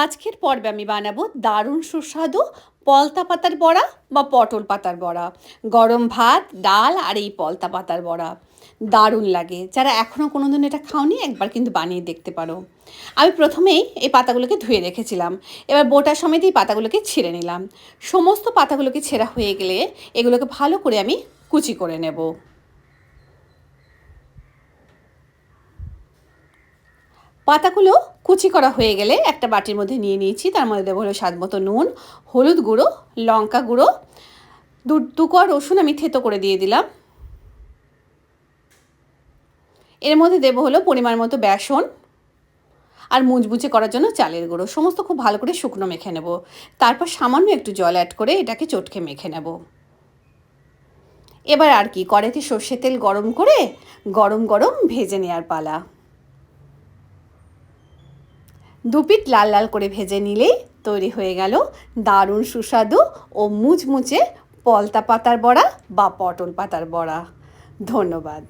আজকের পর্বে আমি বানাবো দারুণ সুস্বাদু পলতা পাতার বড়া বা পটল পাতার বড়া। গরম ভাত, ডাল আর এই পলতা পাতার বড়া। দারুণ লাগে। যারা এখনও কোনো দিন এটা খাওনি, একবার কিন্তু বানিয়ে দেখতে পারো। আমি প্রথমেই এই পাতাগুলোকে ধুয়ে রেখেছিলাম। এবার বোটা সমেত এই পাতাগুলোকে ছিঁড়ে নিলাম। সমস্ত পাতাগুলোকে ছেঁড়া হয়ে গেলে এগুলোকে ভালো করে আমি কুচি করে নেব। পাতাগুলো কুচি করা হয়ে গেলে একটা বাটির মধ্যে নিয়ে নিয়েছি। তার মধ্যে দেবো হলো স্বাদ মতো নুন, হলুদ গুঁড়ো, লঙ্কা গুঁড়ো। দু দু কোয়া রসুন আমি থেতো করে দিয়ে দিলাম। এর মধ্যে দেবো হলো পরিমাণ মতো বেসন আর মুচমুচে করার জন্য চালের গুঁড়ো। সমস্ত খুব ভালো করে শুকনো মেখে নেব। তারপর সামান্য একটু জল অ্যাড করে এটাকে চটকে মেখে নেব। এবার আর কি, কড়াইতে সর্ষে তেল গরম করে গরম গরম ভেজে নেওয়ার পালা। দুপিট লাল লাল করে ভেজে নিলেই তৈরি হয়ে গেল দারুণ সুস্বাদু ও মুচমুচে পলতা পাতার বড়া বা পটল পাতার বড়া। ধন্যবাদ।